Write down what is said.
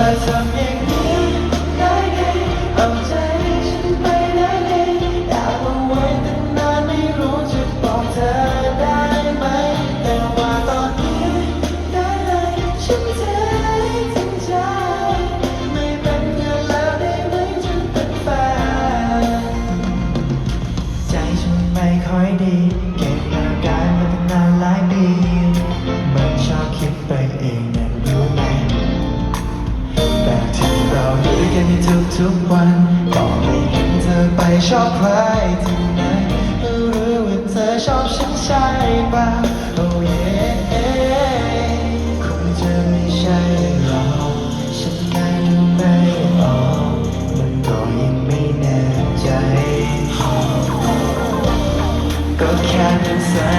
在长夜里 กันทุกทุกวันต่อไม่เห็นเธอไปชอบใครที่ไหนรู้ว่าเธอชอบฉันใช่ป่ะ Oh yeah คงจะไม่ใช่หรอกฉันได้ไม่ออกมันก็ยังไม่แน่ใจ ก็แค่เป็นสา